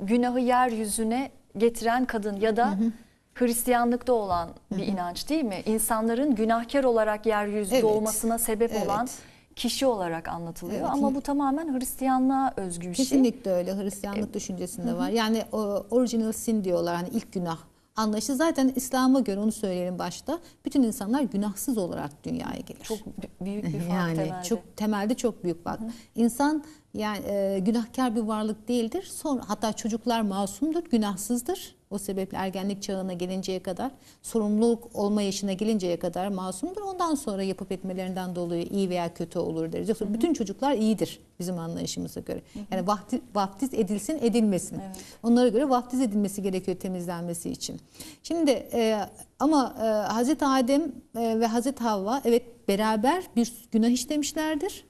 günahı yeryüzüne getiren kadın ya da Hristiyanlıkta olan bir inanç değil mi? İnsanların günahkar olarak yeryüzü Evet. doğmasına sebep Evet. olan kişi olarak anlatılıyor. Evet. Ama bu tamamen Hristiyanlığa özgü bir şey. Kesinlikle öyle Hristiyanlık düşüncesinde var. Yani original sin diyorlar hani ilk günah anlayışı. Zaten İslam'a göre onu söyleyelim başta. Bütün insanlar günahsız olarak dünyaya gelir. Çok büyük bir fark yani temelde. çok temelde çok büyük bak. İnsan yani e, günahkar bir varlık değildir. Sonra hatta çocuklar masumdur, günahsızdır. O sebeple ergenlik çağına gelinceye kadar, sorumluluk olma yaşına gelinceye kadar masumdur. Ondan sonra yapıp etmelerinden dolayı iyi veya kötü olur deriz. Yoksa bütün çocuklar iyidir bizim anlayışımıza göre. Yani vaftiz, vaftiz edilsin, edilmesin. Evet. Onlara göre vaftiz edilmesi gerekiyor temizlenmesi için. Şimdi e, ama e, Hazreti Adem e, ve Hazreti Havva evet beraber bir günah işlemişlerdir.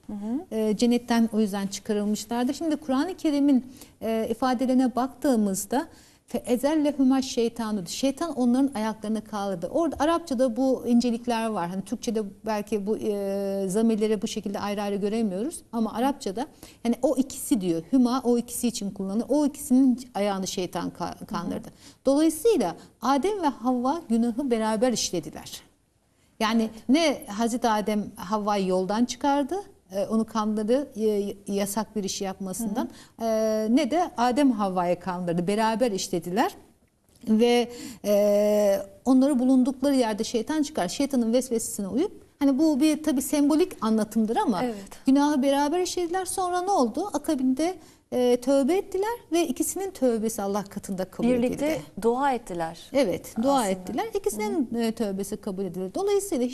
E, cennetten o yüzden çıkarılmışlardır. Şimdi Kur'an-ı Kerim'in e, ifadelerine baktığımızda fe ezellehuma şeytanu. Şeytan onların ayaklarını kaldırdı. Orada Arapçada bu incelikler var. Hani Türkçede belki bu e, zamirleri bu şekilde ayrı ayrı göremiyoruz ama Arapçada yani o ikisi diyor. Hüma o ikisi için kullanılır. O ikisinin ayağını şeytan ka- kandırdı. Dolayısıyla Adem ve Havva günahı beraber işlediler. Yani ne Hazreti Adem Havva'yı yoldan çıkardı, onu kandırdı e, yasak bir işi yapmasından, e, ne de Adem Havva'yı kandırdı. Beraber işlediler ve e, onları bulundukları yerde şeytan çıkar. Şeytanın vesvesesine uyup hani bu bir tabi sembolik anlatımdır ama Evet. günahı beraber işlediler. Sonra ne oldu? Akabinde e, tövbe ettiler ve ikisinin tövbesi Allah katında kabul Birlikte edildi. dua ettiler. Evet, dua Aslında. ettiler. İkisinin e, tövbesi kabul edildi. Dolayısıyla